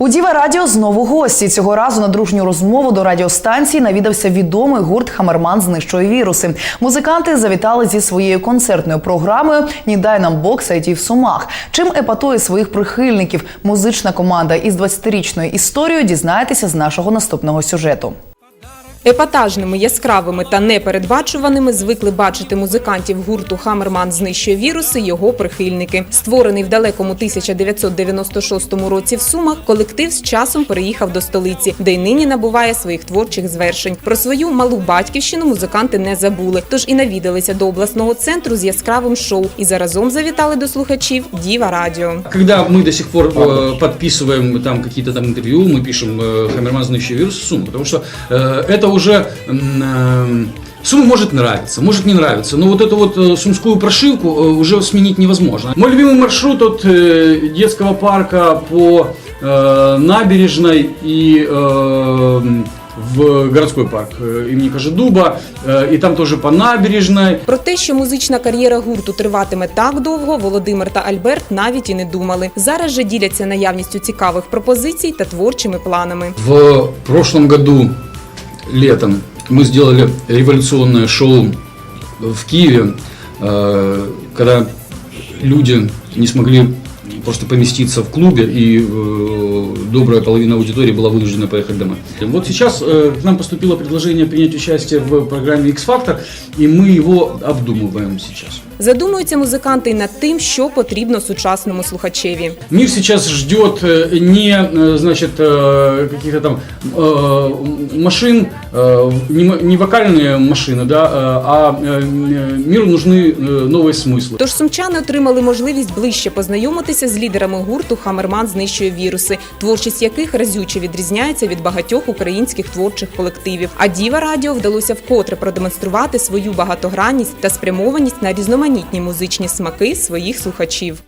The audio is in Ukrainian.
У Діва Радіо знову гості. Цього разу на дружню розмову до радіостанції навідався відомий гурт Хамерман знищує віруси. Музиканти завітали зі своєю концертною програмою «Ні дай нам Бог сайті в Сумах. Чим епатує своїх прихильників музична команда із 20-річною історією дізнаєтеся з нашого наступного сюжету. Епатажними, яскравими та непередбачуваними звикли бачити музикантів гурту Хамерман знищує віруси його прихильники. Створений в далекому 1996 році в Сумах, колектив з часом переїхав до столиці, де й нині набуває своїх творчих звершень. Про свою малу батьківщину музиканти не забули, тож і навідалися до обласного центру з яскравим шоу і заразом завітали до слухачів Діва Радіо. Когда мы до сих пор э, подписываем там какие-то там интервью, мы пишем э, Хаммерман знающий вирус сумму, потому что э, это уже м, э, Сумма может нравиться, может не нравиться, но вот эту вот э, сумскую прошивку э, уже сменить невозможно. Мой любимый маршрут от э, детского парка по э, набережной и э, в городской парк э, имени Кожедуба, э, и там тоже по набережной. Про те, що музична кар'єра гурту триватиме так довго, Володимир та Альберт навіть і не думали. Зараз же діляться наявністю цікавих пропозицій та творчими планами. В прошлом году, летом, мы сделали революционное шоу в Киеве, э, когда люди не смогли просто поместиться в клубе, и э, добрая половина аудитории была вынуждена поехать домой. Вот сейчас э, к нам поступило предложение принять участие в программе X-Factor, и мы его обдумываем сейчас. Задумуються музиканти й над тим, що потрібно сучасному слухачеві. Мир сейчас ждет э, не, э, значит, э, каких-то там э, машин, э, не м- не вокальные машины, да, э, а э, миру нужны э, новые смыслы. Тож сумчани отримали можливість ближче познайомитися з лідерами гурту Хамерман знищує віруси, творчість яких разюче відрізняється від багатьох українських творчих колективів. А Діва Радіо вдалося вкотре продемонструвати свою багатогранність та спрямованість на різноманітні музичні смаки своїх слухачів.